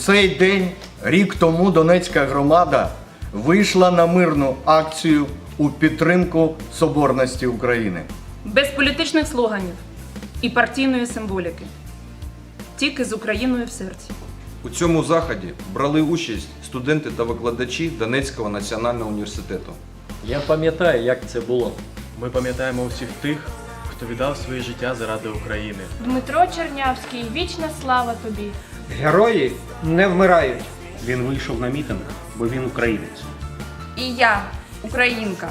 цей день, рік тому, Донецька громада вийшла на мирну акцію у підтримку соборності України. без політичних слоганів і партійної символіки, тільки з Україною в серці. У цьому заході брали участь студенти та викладачі Донецького національного університету. Я пам'ятаю, як це було. Ми пам'ятаємо усіх тих, хто віддав своє життя заради України. Дмитро Чернявський, вічна слава тобі. Герої не вмирають. Він вийшов на мітинг, бо він українець. І я, українка.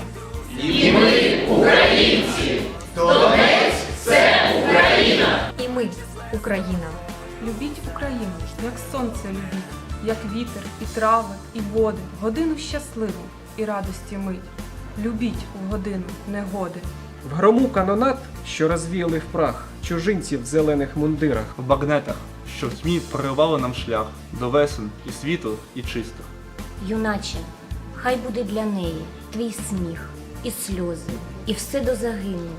І ми, українці. Донець це Україна. І ми Україна. Любіть Україну, як сонце любіть, як вітер, і трави, і води, годину щасливу і радості мить. Любіть в годину негоди. В грому канонат, що розвіяли в прах чужинців в зелених мундирах. В багнетах, що в тьмі проривали нам шлях до весен і світу, і чистих. Юначе, хай буде для неї твій сміх, і сльози, і все до загину.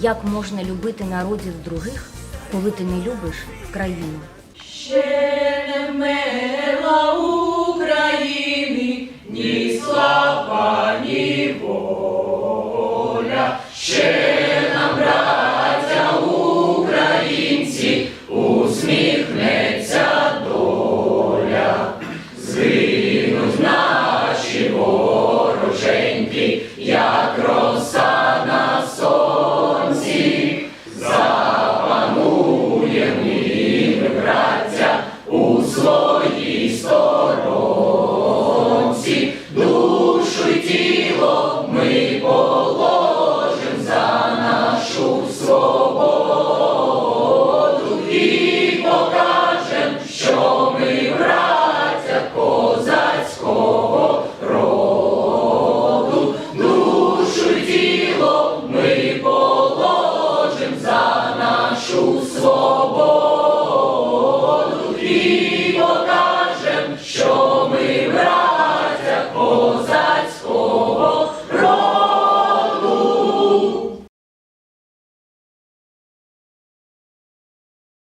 Як можна любити народів других, коли ти не любиш країну? Share.